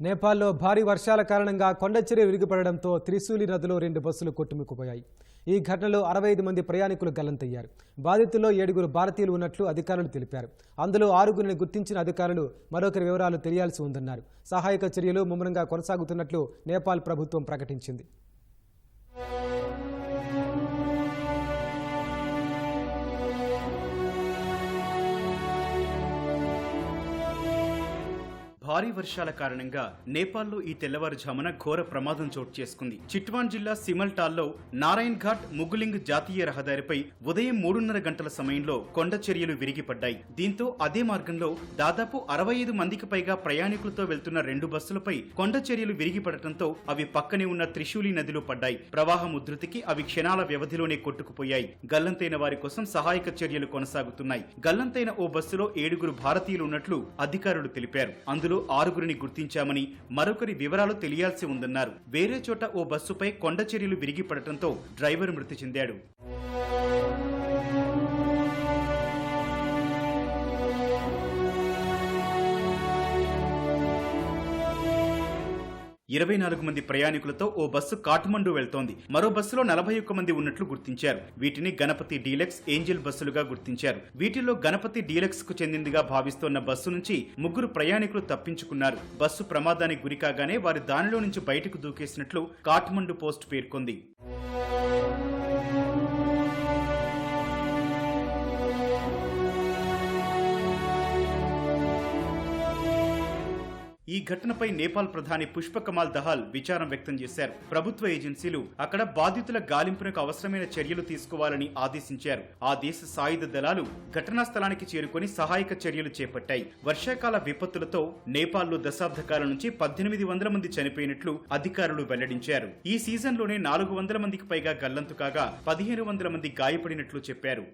నేపాల్లో భారీ వర్షాల కారణంగా కొండచెరి విరిగిపడడంతో త్రిశూలి నదిలో రెండు బస్సులు కొట్టుమిక్కుపోయాయి. ఈ ఘటనలో అరవై ఐదు మంది ప్రయాణికులు గల్లంతయ్యారు. బాధితుల్లో ఏడుగురు భారతీయులు ఉన్నట్లు అధికారులు తెలిపారు. అందులో ఆరుగురిని గుర్తించిన అధికారులు మరొకరి వివరాలు తెలియాల్సి ఉందన్నారు. సహాయక చర్యలు ముమ్మరంగా కొనసాగుతున్నట్లు నేపాల్ ప్రభుత్వం ప్రకటించింది. భారీ వర్షాల కారణంగా నేపాల్లో ఈ తెల్లవారుజామున ఘోర ప్రమాదం చోటు చేసుకుంది. చిట్వాన్ జిల్లా సిమల్టాల్లో నారాయణ్ ఘాట్ ముగులింగ్ జాతీయ రహదారిపై ఉదయం మూడున్నర గంటల సమయంలో కొండ చర్యలు విరిగిపడ్డాయి. దీంతో అదే మార్గంలో దాదాపు అరవై ఐదు మందికి పైగా ప్రయాణికులతో వెళ్తున్న రెండు బస్సులపై కొండ చర్యలు విరిగిపడటంతో అవి పక్కనే ఉన్న త్రిశూలి నదిలో పడ్డాయి. ప్రవాహం ఉధృతికి అవి క్షణాల వ్యవధిలోనే కొట్టుకుపోయాయి. గల్లంతైన వారి కోసం సహాయక చర్యలు కొనసాగుతున్నాయి. గల్లంతైన ఓ బస్సులో ఏడుగురు భారతీయులు ఉన్నట్లు అధికారులు తెలిపారు. అందులో ఆరుగురిని గుర్తించామని మరొకరి వివరాలు తెలియాల్సి ఉందన్నారు. వేరే చోట ఓ బస్సుపై కొండ చర్యలు విరిగిపడటంతో డ్రైవర్ మృతి చెందాడు. ఇరవై నాలుగు మంది ప్రయాణికులతో ఓ బస్సు కాఠ్మండు వెళ్తోంది. మరో బస్సులో నలభై ఒక్క మంది ఉన్నట్లు గుర్తించారు. వీటిని గణపతి డీలక్స్ ఏంజిల్ బస్సులుగా గుర్తించారు. వీటిలో గణపతి డీలక్స్కు చెందిందిగా భావిస్తోన్న బస్సు నుంచి ముగ్గురు ప్రయాణికులు తప్పించుకున్నారు. బస్సు ప్రమాదానికి గురికాగానే వారి దానిలో నుంచి బయటకు దూకేసినట్లు కాఠ్మండు పోస్ట్ పేర్కొంది. ఈ ఘటనపై నేపాల్ ప్రధాని పుష్పకమాల్ దహాల్ విచారం వ్యక్తం చేశారు. ప్రభుత్వ ఏజెన్సీలు అక్కడ బాధితుల గాలింపునకు అవసరమైన చర్యలు తీసుకోవాలని ఆదేశించారు. ఆ దేశ సాయుధ దళాలు ఘటనా స్థలానికి చేరుకొని సహాయక చర్యలు చేపట్టాయి. వర్షాకాల విపత్తులతో నేపాల్లో దశాబ్ద కాలం నుంచి పద్దెనిమిది వందల మంది చనిపోయినట్లు అధికారులు వెల్లడించారు. ఈ సీజన్లోనే నాలుగు వందల మందికి పైగా గల్లంతు కాగా పదిహేను వందల మంది గాయపడినట్లు చెప్పారు.